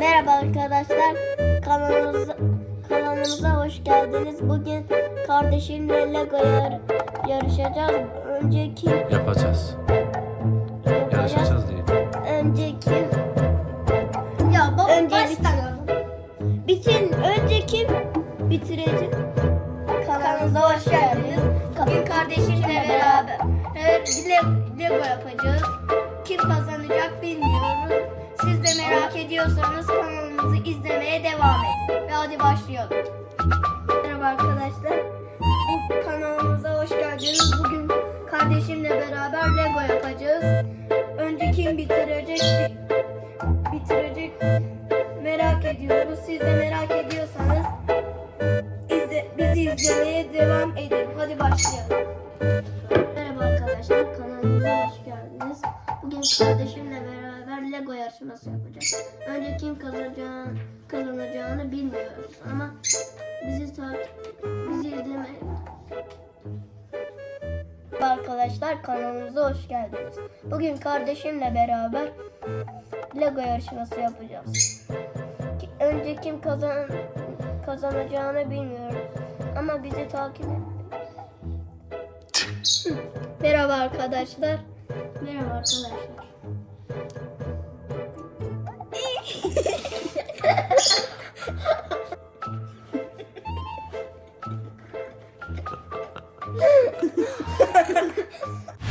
Merhaba arkadaşlar. Kanalımıza, kanalımıza hoş geldiniz. Bugün kardeşimle Lego yar- yarışacağız. Önce kim Yapacağız. Yarışacağız diye. Önce kim? Ya baba Önce baştan. Bitin. Önce kim bitirecek? Kanalımıza hoş geldiniz. Bugün kardeşimle beraber Lego yapacağız. Kim kazanacak bilmiyoruz. Siz de merak ediyorsanız kanalımızı izlemeye devam edin. Ve hadi başlayalım. Merhaba arkadaşlar. Bu kanalımıza hoş geldiniz. Bugün kardeşimle beraber Lego yapacağız. Önce kim bitirecek bi- bitirecek merak ediyoruz. Siz de merak ediyorsanız izle, bizi izlemeye devam edin. Hadi başlayalım. Kardeşimle beraber Lego yarışması yapacağız. Önce kim kazanacağını, kazanacağını bilmiyoruz ama bizi takip bizi Merhaba Arkadaşlar kanalımıza hoş geldiniz. Bugün kardeşimle beraber Lego yarışması yapacağız. Önce kim kazan kazanacağını bilmiyoruz ama bizi takip edin. Merhaba arkadaşlar. Merhaba arkadaşlar.